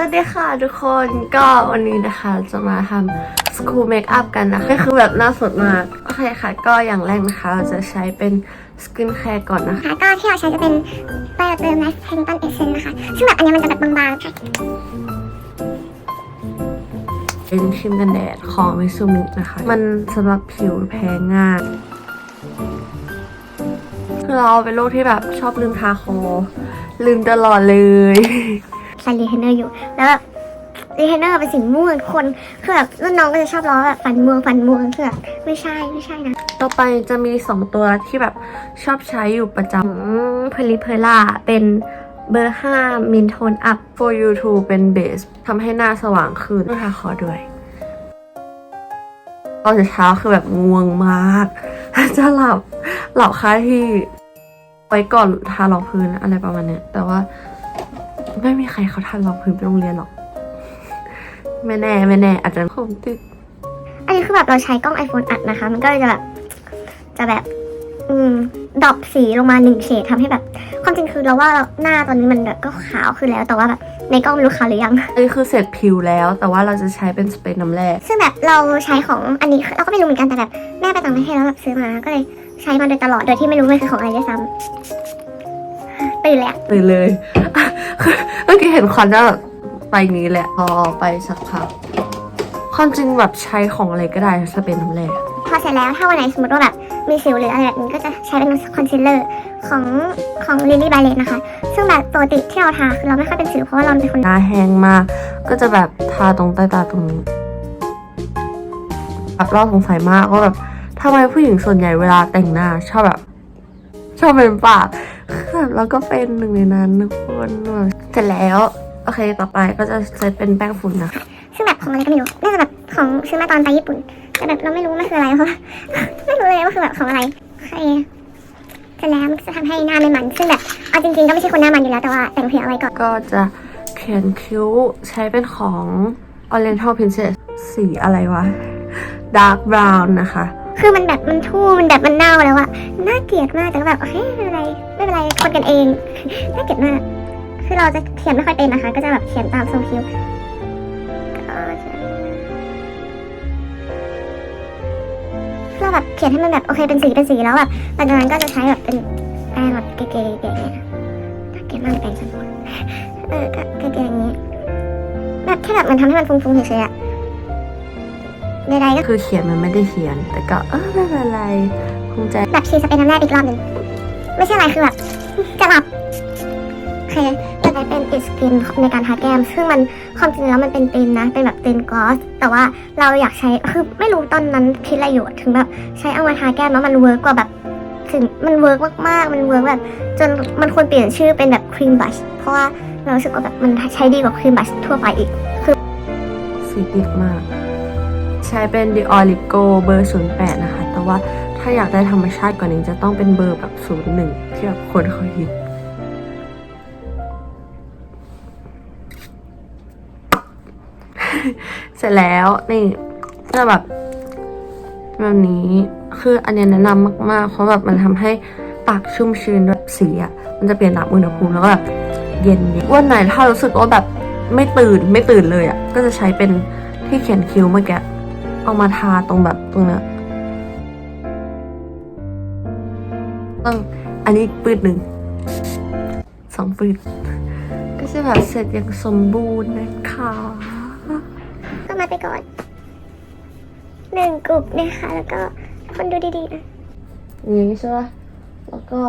วัสดีค่ะทุกคนก็วันนี้นะคะจะมาทำสกูเมคอัพกันนะคะก็คือแบบหน้าสดมากโอเคค่ะ ก็อย่างแรกนะคะเราจะใช้เป็นสกินแคร์ก่อนนะคะค่ะก็ที่เราใช้จะเป็นไบโอเติมไลฟ์แพนตันเอเซนนะคะ ซึ่งแบบอันนี้มันจะแบบบางๆค่ะเป็นครีมกันแดดของมิซูมินะคะ มันสำหรับผิวแพ้ง่ายคือเราเป็นโรคที่แบบชอบลืมทาคอลืมตลอดเลย ใส่รีเทนเนอร์อยู่ แล้วแบบรีเทนเนอร์เป็นสีม่วงคนคือแบบรุ่นน้องก็จะชอบล้อแบบฟันม่วงฟันม่วงคือแบบไม่ใช่ไม่ใช่นะ ต่อไปจะมี 2 ตัวที่แบบชอบใช้อยู่ประจำเพลิเพล่าเป็นเบอร์ 5 มินโทนอัพ for you to เป็นเบสทำให้หน้าสว่างขึ้นด้วยทาคอด้วยตอนเช้าคือแบบง่วงมาก จะหลับหลับค่าที่ไว้ก่อนทารองพื้นอะไรประมาณเนี้ยแต่ว่า ไม่มีใครเขาทารองพื้นไปโรงเรียนหรอก ไม่แน่ไม่แน่ อาจจะผมติด อันนี้คือแบบเราใช้กล้อง iPhone อัดนะคะ มันก็เลยจะแบบ จะแบบ อืมดรอปสีลงมาหนึ่งเฉดทำให้แบบ ความจริงคือเราว่าหน้าตอนนี้มันแบบก็ขาวขึ้นแล้ว แต่ว่าแบบในกล้องไม่รู้ขาวหรือยังอันนี้คือเสร็จผิวแล้ว แต่ว่าเราจะใช้เป็นสเปรย์น้ำแร่ซึ่งแบบเราใช้ของอันนี้เราก็ไม่รู้เหมือนกันแต่แบบแม่ไปต่างประเทศแล้วแบบซื้อมาก็เลยใช้มาโดยตลอดโดยที่ไม่รู้มันคือของอะไรด้วยซ้ำตื่นแล้วเลยเลยคือ เมื่อกี้เห็นควันจะแบบไปอย่างนี้แหละพอไปสักพักความจริงแบบใช้ของอะไรก็ได้สเปรย์น้ำแร่พอเสร็จแล้วถ้าวันไหนสมมติว่าแบบมีสิวหรืออะไรแบบนี้ก็จะใช้เป็นคอนซีลเลอร์ของของลิลลี่ไบเลนนะคะ ซึ่งแบบปกติที่เราทาคือเราไม่ค่อยเป็นสิวเพราะว่าเราเป็นคนหน้าแห้งมาก ก็จะแบบทาตรงใต้ตาตรงนี้แบบเราสงสัยมากว่าแบบทำไมผู้หญิงส่วนใหญ่เวลาแต่งหน้าชอบแบบ ชอบเป็นปากคือแบบเราก็เป็นหนึ่งในนั้นทุกคนแบบเสร็จแล้ว โอเคต่อไปก็จะเซตเป็นแป้งฝุ่นนะคะซึ่งแบบของอะไรก็ไม่รู้น่าจะแบบของซื้อมาตอนไปญี่ปุ่น แต่แบบเราไม่รู้ว่ามันคืออะไรเพราะว่าไม่รู้เลยว่าคือแบบของอะไรโอเคเสร็จแล้วมันก็จะทำให้หน้าไม่มัน ซึ่งแบบเอาจริงๆก็ไม่ใช่คนหน้ามันอยู่แล้วแต่ว่าแต่งเผื่อเอาไว้ก่อนก็จะเขียนคิ้วใช้เป็นของ Oriental Princess สีอะไรวะ Dark Brown นะคะ คือมันแบบมันทู่มันแบบมันเน่าแล้วอะน่าเกลียดมากแต่ก็แบบโอเคไม่เป็นไรไม่เป็นไรคนกันเองน่าเกลียดมากคือเราจะเขียนไม่ค่อยเป็นนะคะ ก็จะแบบเขียนตามทรงคิ้วเราแบบเขียนให้มันแบบโอเคเป็นสีเป็นสีแล้วแบบหลังจากนั้นก็จะใช้แบบเป็นแป้งแบบเก๋ๆอย่างเงี้ยน่าเกลียดมากแป้งฉันเออก็เก๋ๆอย่างนี้แบบแค่แบบมันทำให้มันฟุ้งๆเฉยๆอะ ใดๆก็คือเขียนมันไม่ได้เขียน แต่ก็เออไม่เป็นไรภูมิใจแบบชีสเป็นน้ำแร่อีกรอบหนึ่งไม่ใช่อะไรคือแบบจะหลับโอเคจะได้เป็นอิสกินในการทาแก้ม ซึ่งมันความจริงแล้วมันเป็นตินนะ เป็นแบบตินกลอส แต่ว่าเราอยากใช้ คือไม่รู้ตอนนั้นคิดอะไรอยู่ ถึงแบบใช้เอามาทาแก้มแล้วมันเวิร์กกว่าแบบถึงมันเวิร์กมากๆ มันเวิร์กแบบจนมันควรเปลี่ยนชื่อเป็นแบบครีมบัช เพราะว่าเรารู้สึกว่าแบบมันใช้ดีกว่าครีมบัชทั่วไปอีกสีติดมาก ใช้เป็น The o r i g o เบอร์ 08 นะคะ แต่ว่าถ้าอยากได้ธรรมชาติกว่านี้จะต้องเป็นเบอร์แบบ 01 ที่แบบคนเขาฮิตเสร็จแล้วนี่ก็แบบแบบนี้คืออันนี้แนะนำมากๆ เพราะแบบมันทำให้ปากชุ่มชื้นด้วยสีอะมันจะเปลี่ยนตามอุณหภูมิแล้วก็แบบเย็นวันไหนถ้ารู้สึกว่าแบบไม่ตื่นไม่ตื่นเลยอะก็จะใช้เป็นที่เขียนคิ้วเมื่อกี้ เอามาทาตรงแบบตรงเนี้ยเอออันนี้ปืดหนึ่งสองปืดก็จะแบบเสร็จอย่างสมบูรณ์นะคะก็มาไปก่อนหนึ่งกลุ่มนะคะ แล้วก็คนดูดีๆนะอย่างนี้ใช่ปะแล้วก็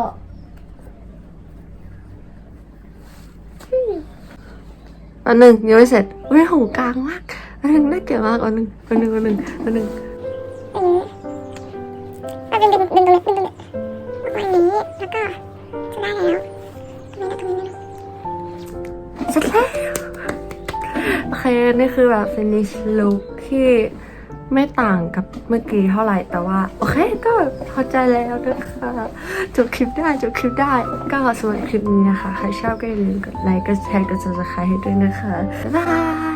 อันหนึ่งยังไม่เสร็จอุ้ยของกลางมาก อันหนึ่งน่าเกลียดมากอันหนึ่งอันหนึ่งอันหนึ่งอันหนึ่งอันนี้อะดึงดึงดึงตรงนี้ดึงตรงนี้ประมาณนี้แล้วก็จะได้แล้วทำไมนะตรงนี้ไม่รู้เสร็จแล้วโอเคนี่คือแบบ finish look ที่ไม่ต่างกับเมื่อกี้เท่าไหร่แต่ว่า โอเคก็พอใจแล้วนะคะจบคลิปได้จบคลิปได้ ก็สำหรับคลิปนี้นะคะ ใครชอบก็อย่าลืมกดไลค์กดแชร์กด subscribe ให้ด้วยนะคะ บ๊ายบาย